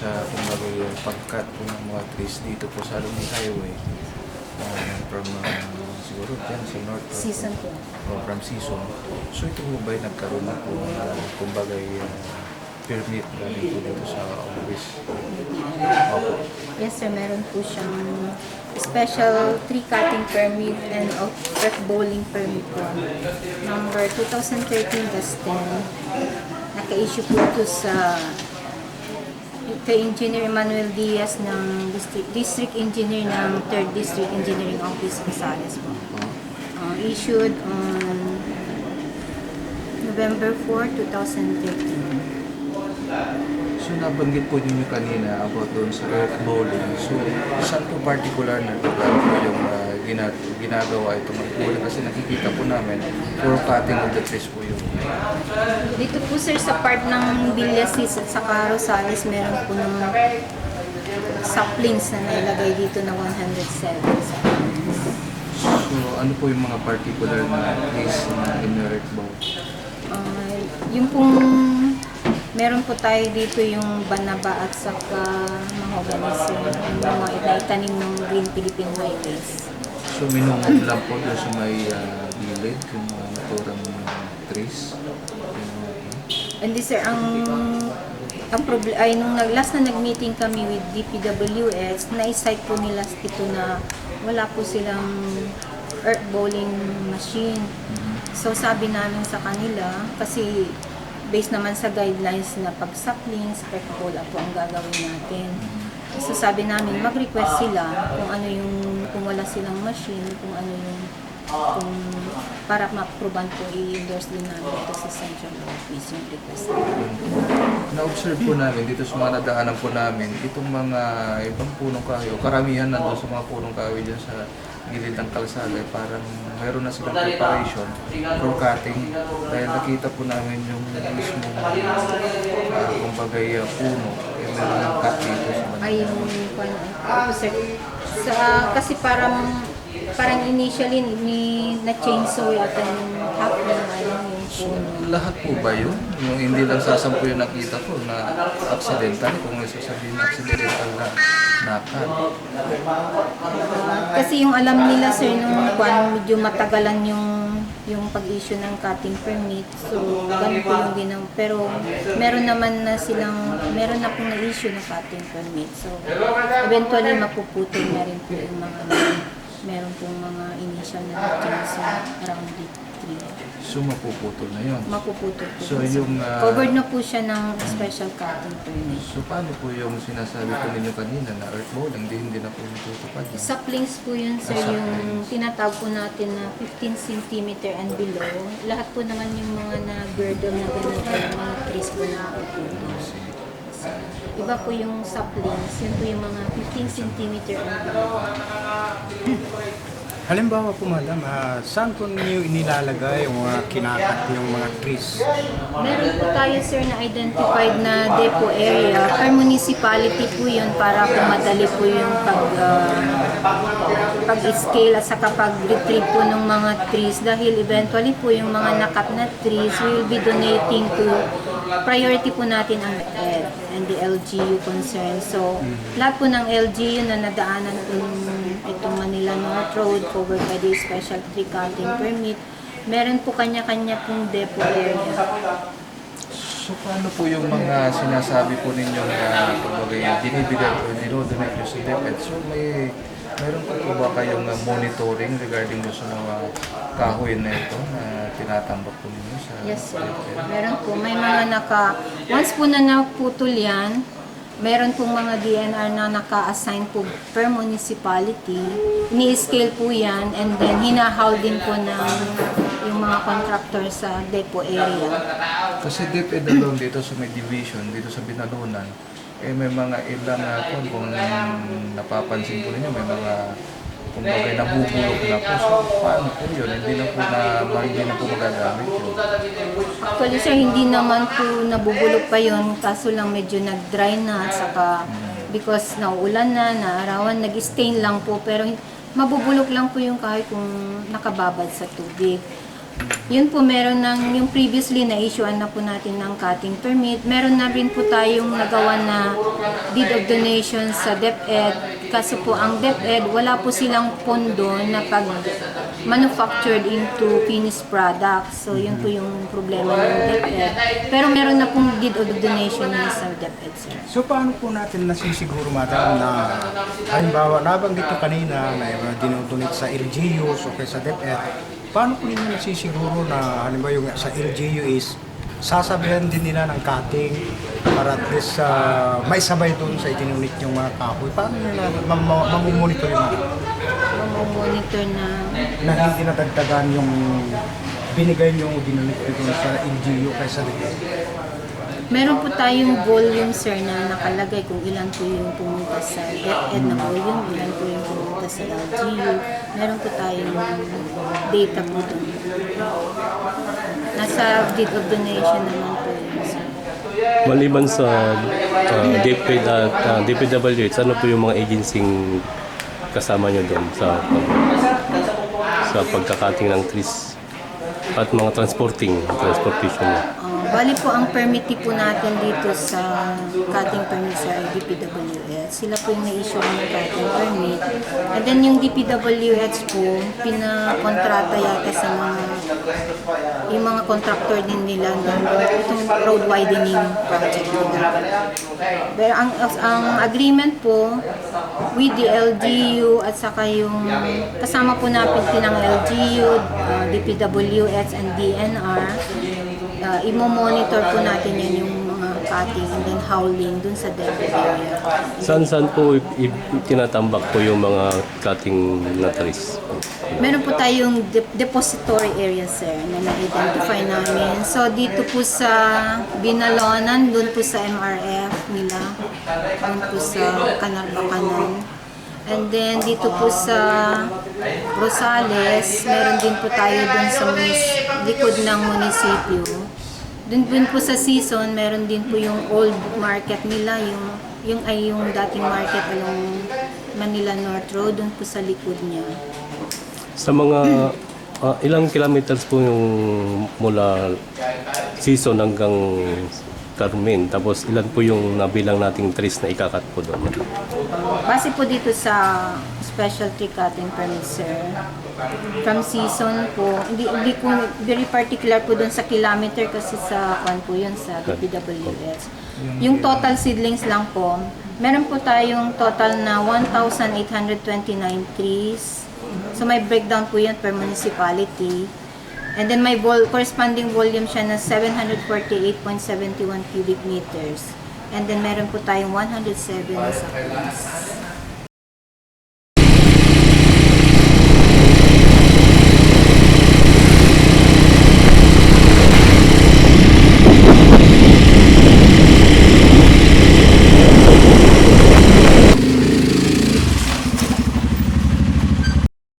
sa kumbaga yung pagkat po ng mga trees dito po sa Lumi Highway uh, from uh, siguro dyan sa North or Season po. o from season. So ito po ba nagkaroon na po uh, kumbaga uh, permit galing po dito sa office? Opo. Yes sir, meron po siyang special tree cutting permit and earth bowling permit po. Number 2013-10. Naka-issue po ito sa kay Engineer Emmanuel Diaz ng District, District Engineer ng 3rd District Engineering Office Casales po. Uh, issued on November 4, 2013. So nabanggit po ninyo kanina about doon sa earth bowling. So saan po particular na lugar po yung uh, gina- ginagawa itong earth bowling? Kasi nakikita po namin for cutting of the trees po yun. Dito po sir sa part ng Villasis at saka Rosales meron po ng saplings na nailagay dito na 107 saplings. So ano po yung mga particular na trees na in-earth bowl? Uh, yung pong meron po tayo dito yung banaba at saka mahogany sir. Yung mga inaitanim ng Green Philippine Highways. So minumog lang po doon sa may uh, gilid, yung mga naturang trees. Hindi sir, ang ang problem ay nung nag last na nag-meeting kami with DPWS, na-cite po nila ito na wala po silang earth bowling machine. So sabi namin sa kanila kasi based naman sa guidelines na pag saplings, earth bowl po ang gagawin natin. So sabi namin mag-request sila kung ano yung kung wala silang machine, kung ano yung kung para ma-approvean po i-endorse din namin ito sa central office yung request. Na-observe po namin dito sa mga nadaanan po namin, itong mga ibang punong kahoy, karamihan nandun sa mga punong kahoy dyan sa gilid ng kalsada, eh, parang mayroon na silang preparation for cutting. Dahil nakita po namin yung mismo, uh, kumbaga uh, puno, eh, meron ng cut dito sa Ay, yung ay, sir. Sa, kasi parang parang initially ni na chainsaw yata yung half ng ano yung puno. Lahat po ba yun? Yung hindi lang sasampu yung nakita ko na accidental, kung may sasabihin na accidental na nakat. Kasi yung alam nila sir nung kwan medyo matagalan yung yung pag-issue ng cutting permit. So, ganun po yung ginawa. Pero, meron naman na silang, meron na pong na-issue na cutting permit. So, eventually, mapuputol na rin po yung mga, meron pong mga initial na change around the tree. So mapuputol na yun. Mapuputol po. So, yung, ah, Covered na po siya ng special cutting permit. So paano po yung sinasabi po ninyo kanina na earth bowling, hindi, hindi na po matutupad yun? Saplings po yun, sir, Ah, yung tinatawag po natin na 15 cm and below. Lahat po naman yung mga na-girdle na ganun mga trees po na pupuno. Iba po yung saplings, yun po yung mga 15 cm and below. Halimbawa po madam, ah, saan po ninyo inilalagay yung mga kinakat yung mga trees? Meron po tayo, sir, na identified na depot area. Per municipality po yun para po madali po yung pag, ah, pag-scale at saka pag-retrieve po ng mga trees dahil eventually po yung mga nakat na trees we will be donating to priority po natin ang ED and the LGU concern. So, lahat po ng LGU na nadaanan po ng itong Manila North Road covered by the special tree cutting permit, meron po kanya-kanya pong depot area. So paano po yung mga sinasabi po ninyo na kumbaga yung dinibigay o dinodonate nyo sa DepEd? So may meron po po ba kayong uh, monitoring regarding sa mga kahoy na ito na tinatambak po ninyo sa Yes, sir. DepEd? Meron po. May mga naka... Once po na naputol yan, meron pong mga DNR na naka-assign po per municipality. Ni-scale po yan and then hinahaul din po ng yung mga contractor sa depot area. Kasi DepEd alone dito sa may division, dito sa Binalunan, eh may mga ilang uh, kung, kung napapansin po ninyo, may mga kumbaga nabubulok na po. So paano po yun? Hindi na po na hindi na po magagamit yun. Actually sir, hindi naman po nabubulok pa yon kaso lang medyo nag-dry na at saka because nauulan na, naarawan, nag-stain lang po pero mabubulok lang po yung kahoy kung nakababad sa tubig. Yun po, meron ng, yung previously na issuean na po natin ng cutting permit. Meron na rin po tayong nagawa na deed of donation sa DepEd. Kasi po ang DepEd, wala po silang pondo na pag manufactured into finished products. So yun po yung problema ng DepEd. Pero meron na pong deed of donation na sa DepEd, sir. So paano po natin nasisiguro madam na halimbawa nabanggit ko kanina na dinudunit sa LGUs o kaya sa DepEd, paano po ninyo nasisiguro na halimbawa yung sa LGU is sasabihan din nila ng cutting para at least uh, may sabay doon sa itinunit yung mga kahoy. Paano nila mam- mam- mamumonitor yung mga Mamomonitor na na hindi nadagdagan yung binigay yung dinunit doon sa LGU kaya sa DepEd? Meron po tayong volume, sir, na nakalagay kung ilan po yung pumunta sa DepEd na volume, ilan po yung pumunta sa LGU. Meron po tayong data po doon. Nasa deed of donation naman po yun, sir. Maliban sa uh, DPW at uh, DPWH, ano po yung mga agencing kasama nyo doon sa sa pagkakating ng trees at mga transporting, transportation nyo? Bali po ang permittee po natin dito sa cutting permit sa DPWH. Sila po yung na-issue ng cutting permit. And then yung DPWH po, pinakontrata yata sa mga yung mga contractor din nila ng itong road widening project nila. Pero ang, ang agreement po with the LGU at saka yung kasama po natin ng LGU, uh, DPWH and DNR, uh, imo-monitor po natin yan yung mga cutting and then howling dun sa Denver area. Saan saan po i- i- tinatambak po yung mga cutting na trees? Meron po tayong de- depository area, sir, na na-identify namin. So, dito po sa Binalonan, doon po sa MRF nila, doon po sa Kanarbacanan. And then, dito po sa Rosales, meron din po tayo doon sa munis- likod ng munisipyo. Doon din po sa season, meron din po yung old market nila, yung yung ay yung dating market along Manila North Road, doon po sa likod niya. Sa mga ah, ilang kilometers po yung mula season hanggang Carmen, tapos ilan po yung nabilang nating trees na ikakat po doon? Base po dito sa specialty cutting permit, sir. From season po, hindi, hindi ko very particular po dun sa kilometer kasi sa kwan po yun sa DPWS. Yung total seedlings lang po, meron po tayong total na 1,829 trees. So may breakdown po yan per municipality. And then may vol- corresponding volume siya na 748.71 cubic meters. And then meron po tayong 107 na saplings.